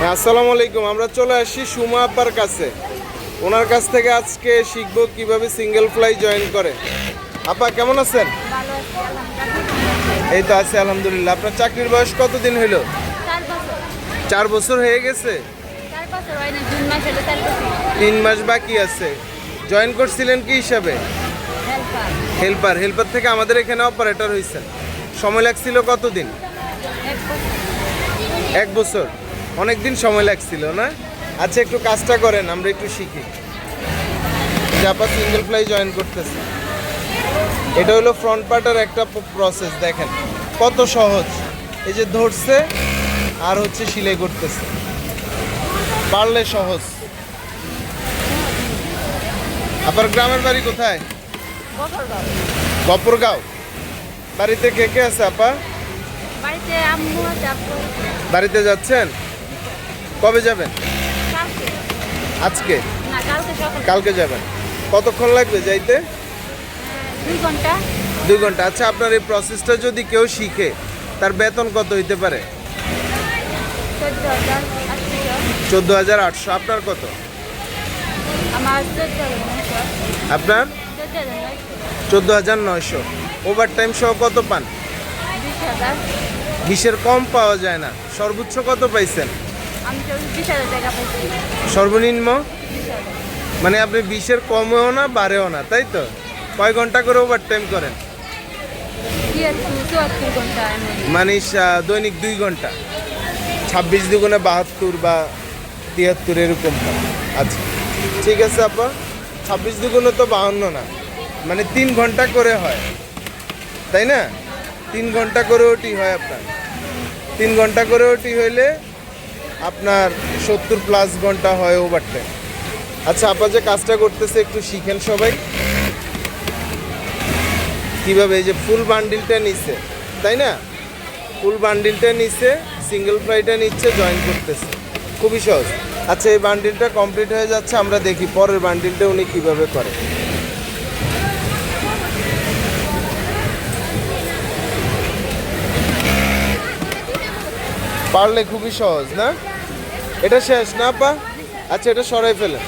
হ্যাঁ আসসালামু আলাইকুম। আমরা চলে আসি সুমা আপার কাছে। ওনার কাছ থেকে আজকে শিখব কীভাবে সিঙ্গেল ফ্লাই জয়েন করে। আপা কেমন আছেন? এই তো আছে আলহামদুলিল্লাহ। আপনার চাকরির বয়স কতদিন হইল? চার বছর। হয়ে গেছে? তিন মাস বাকি আছে। জয়েন করছিলেন কি হিসাবে? হেল্পার হেল্পার থেকে আমাদের এখানে অপারেটর হয়েছেন সময় লাগছিল কতদিন? এক বছর। অনেক দিন সময় লাগছিল না? আচ্ছা একটু কাজটা করেন আমরা একটু শিখি। জাপা সিঙ্গেল ফ্লাই জয়েন করতেছে। এটা হলো ফ্রন্ট পার্টের একটা প্রসেস দেখেন। কত সহজ। এই যে ধরছে আর হচ্ছে সিলাই করতেছে। পারলে সহজ। আপনার গ্রামের বাড়ি কোথায়? গপরগাঁও বাড়িতে কে কে আছে আপা। বাড়িতে যাচ্ছেন? কবে যাবেন? আজকে? কালকে যাবেন। কতক্ষণ লাগবে যাইতে? দুই ঘণ্টা। আচ্ছা আপনার এই প্রসেসটা যদি কেউ শিখে তার বেতন কত হইতে পারে? চোদ্দ হাজার আটশো। আপনার কত? আপনার? চোদ্দ হাজার নয়শো। ওভার টাইম সহ কত পান? বিশ বিশের কম পাওয়া যায় না। সর্বোচ্চ কত পাইছেন? আমি তো বিশ হাজার টাকা পাইছি। সর্বনিম্ন? মানে আপনি বিশের কমেও না বাড়েও না তাই তো? কয় ঘণ্টা করে ওভার টাইম করেন মানে দৈনিক দুই ঘণ্টা। ছাব্বিশ দুগুণে বাহাত্তর বা তিয়াত্তর এরকম। আচ্ছা ঠিক আছে আপা। ছাব্বিশ দুগুণে তো বাহান্ন না। মানে তিন ঘণ্টা করে হয়। তাই না? তিন ঘণ্টা করে ওটি হয় আপনার। তিন ঘণ্টা করে ওটি হইলে আপনার সত্তর প্লাস ঘণ্টা হয় ওভার টাইম আচ্ছা আপা যে কাজটা করতেছে, একটু শিখেন সবাই। কীভাবে এই যে ফুল বান্ডিলটা নিচ্ছে তাই না? ফুল বান্ডিলটা নিচ্ছে সিঙ্গেল ফ্লাইটা নিচ্ছে জয়েন করতেছে। খুবই সহজ। আচ্ছা এই বান্ডিলটা কমপ্লিট হয়ে যাচ্ছে, আমরা দেখি পরের বান্ডিলটা উনি কীভাবে করে। পারলে খুবই সহজ, না? এটা শেষ না পা আচ্ছা এটা সরাই ফেলে।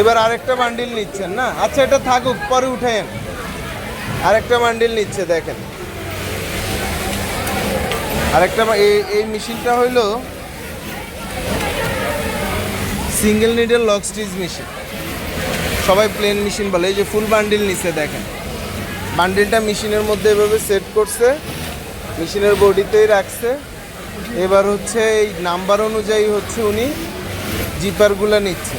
এবার আরেকটা বান্ডিল নিচ্ছেন, না? আচ্ছা এটা থাকুক, পরে উঠেন আরেকটা বান্ডিল নিচ্ছে, দেখেন। আরেকটা এই মেশিনটা হইল single needle lock stitch machine. সবাই প্লেন মেশিন বলে। এই যে ফুল বান্ডিল নিচ্ছে, দেখেন। বান্ডিলটা মেশিনের মধ্যে এভাবে সেট করছে। মেশিনের বডিতেই রাখছে। এবার হচ্ছে এই নাম্বার অনুযায়ী হচ্ছে উনি জিপারগুলো নিচ্ছে।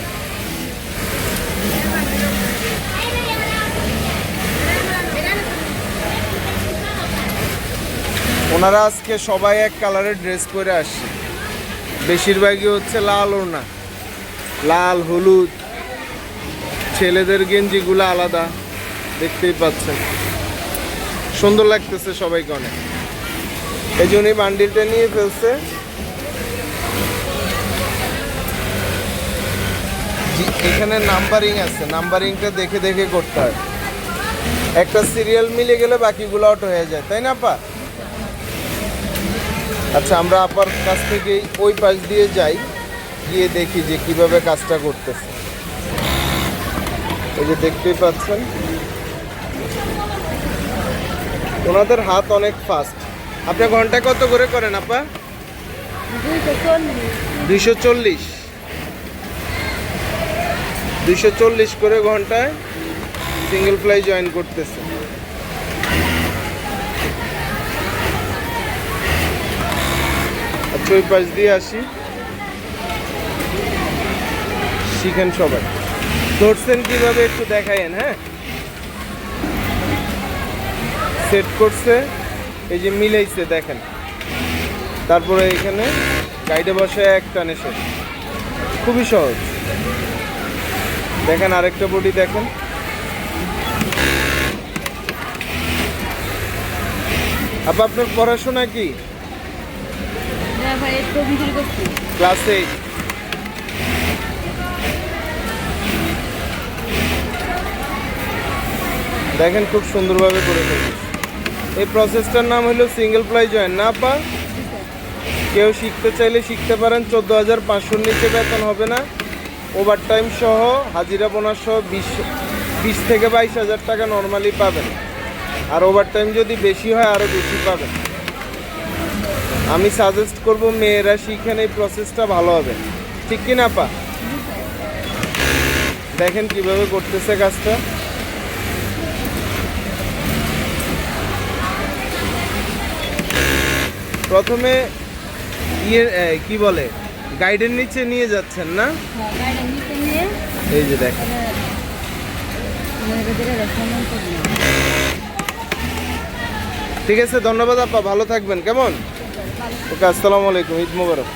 ওনারা আজকে সবাই এক কালারের ড্রেস পরে আসছে। বেশিরভাগই হচ্ছে লাল ওড়না। লাল, হলুদ। ছেলেদের গেঞ্জিগুলো আলাদা। দেখতেই পাচ্ছেন। সুন্দর লাগতেছে সবাইকে অনেক। এই জন্যই বান্ডিলটা নিয়ে ফেলছে। এখানে নাম্বারিং আছে। নাম্বারিংটা দেখে দেখে করতে হয়। একটা সিরিয়াল মিলে গেলে বাকিগুলো আউট হয়ে যায়, তাই না, আপা? আচ্ছা আমরা আপার কাছ থেকে ওই পাশ দিয়ে যাই। গিয়ে দেখি যে কীভাবে কাজটা করতেছে। এই যে দেখতেই পাচ্ছেন। ওনাদের হাত অনেক ফাস্ট আপনি ঘন্টায় কত করে করেন, আপা? দুইশো চল্লিশ। দুইশো চল্লিশ করে ঘন্টায় সিঙ্গেল ফ্লাই জয়েন করতেছে। আচ্ছা ওই পাশ দিয়ে আসি। শিখেন সবাই। ধরছেন কীভাবে একটু দেখায়েন হ্যাঁ? সেট করছে। এই যে মিলাইছে দেখেন। তারপরে এখানে গাইডে বসে এক টানে শেষ খুবই সহজ। দেখেন আরেকটা বডি দেখেন। আপা আপনার পড়াশোনা কি? করছি। Class eight. দেখেন খুব সুন্দরভাবে করে ফেলেছে। এই প্রসেসটার নাম হলো সিঙ্গেল প্লাই জয়েন না পা কেউ শিখতে চাইলে শিখতে পারেন। চোদ্দ হাজার পাঁচশোর নিচে বেতন হবে না। ওভার টাইম সহ, হাজিরা বোনাস সহ বিশ বিশ থেকে বাইশ হাজার টাকা নর্মালি পাবেন। আর ওভার টাইম যদি বেশি হয় আরও বেশি পাবেন। আমি সাজেস্ট করব, মেয়েরা শিখেন এই প্রসেসটা ভালো হবে। ঠিক কি না পা দেখেন কীভাবে করতেছে কাজটা। প্রথমে ইয়ে কি বলে? গাইডের নিচে নিয়ে যাচ্ছেন না? হ্যাঁ এই যে দেখেন। ঠিক আছে ধন্যবাদ আপা ভালো থাকবেন কেমন? ওকে আসসালামু আলাইকুম ঈদ মুবারক।